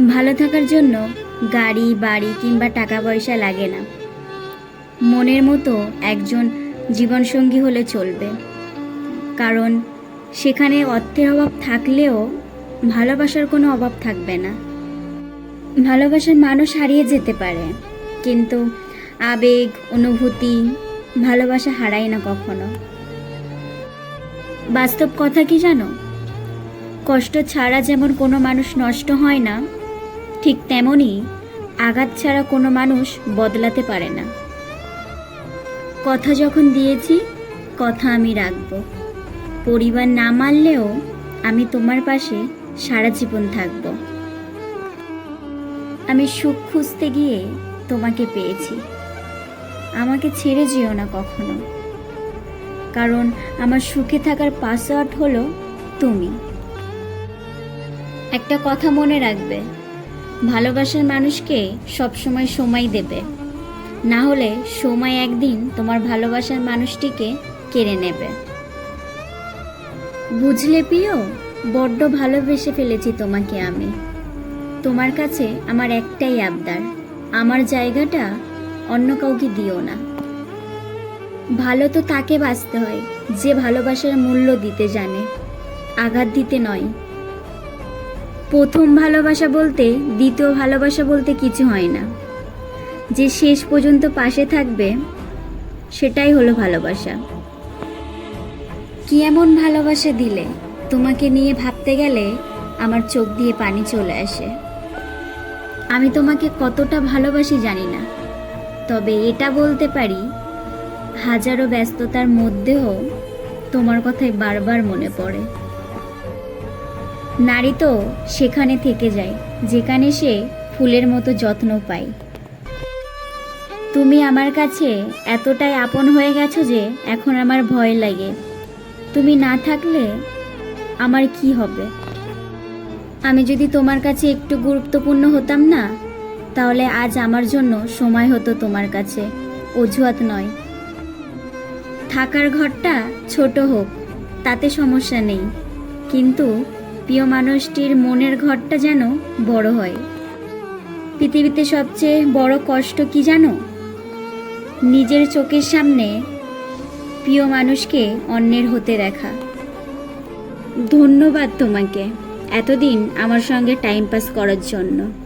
ভালো থাকার জন্য গাড়ি, বাড়ি কিংবা টাকা পয়সা লাগে না। মনের মতো একজন জীবনসঙ্গী হলে চলবে। কারণ সেখানে অর্থের অভাব থাকলেও ভালোবাসার কোনো অভাব থাকবে না। ভালোবাসার মানুষ হারিয়ে যেতে পারে, কিন্তু আবেগ, অনুভূতি, ভালোবাসা হারায় না কখনো। বাস্তব কথা কি জানো? কষ্ট ছাড়া যেমন কোনো মানুষ নষ্ট হয় না ঠিক তেমনই আঘাত ছাড়া কোনো মানুষ বদলাতে পারে না। কথা যখন দিয়েছি, কথা আমি রাখব। পরিবার না মানলেও আমি তোমার পাশে সারা জীবন থাকব। আমি সুখ খুঁজতে গিয়ে তোমাকে পেয়েছি। আমাকে ছেড়ে যেও না কখনো। কারণ আমার সুখে থাকার পাসওয়ার্ড হলো তুমি। একটা কথা মনে রাখবে ভালোবাসার মানুষকে সবসময় সময় দেবে। না হলে সময় একদিন তোমার ভালোবাসার মানুষটিকে কেড়ে নেবে। বুঝলে প্রিয়? বড্ড ভালোবেসে ফেলেছি তোমাকে আমি। তোমার কাছে আমার একটাই আবদার। আমার জায়গাটা অন্য কাউকে দিও না। ভালো তো তাকে বাঁচতে হয়, যে ভালোবাসার মূল্য দিতে জানে। আঘাত দিতে নয়। প্রথম ভালোবাসা বলতে, দ্বিতীয় ভালোবাসা বলতে কিছু হয় না। যে শেষ পর্যন্ত পাশে থাকবে, সেটাই হলো ভালোবাসা। কি এমন ভালোবাসা দিলে? তোমাকে নিয়ে ভাবতে গেলে আমার চোখ দিয়ে পানি চলে আসে। আমি তোমাকে কতটা ভালোবাসি জানি না। তবে এটা বলতে পারি, হাজারো ব্যস্ততার মধ্যেও তোমার কথাই বারবার মনে পড়ে। নারী তো সেখানে থেকে যায়, যেখানে সে ফুলের মতো যত্ন পায়। তুমি আমার কাছে এতটাই আপন হয়ে গেছো যে এখন আমার ভয় লাগে। তুমি না থাকলে আমার কি হবে? আমি যদি তোমার কাছে একটু গুরুত্বপূর্ণ হতাম না, তাহলে আজ আমার জন্য সময় হতো তোমার কাছে। অজুহাত নয়। থাকার ঘরটা ছোট হোক, তাতে সমস্যা নেই। কিন্তু প্রিয় মানুষটির মনের ঘরটা যেন বড় হয়। পৃথিবীতে সবচেয়ে বড় কষ্ট কি জানো? নিজের চোখের সামনে প্রিয় মানুষকে অন্যের হতে দেখা। ধন্যবাদ তোমাকে এতদিন আমার সঙ্গে টাইম পাস করার জন্য।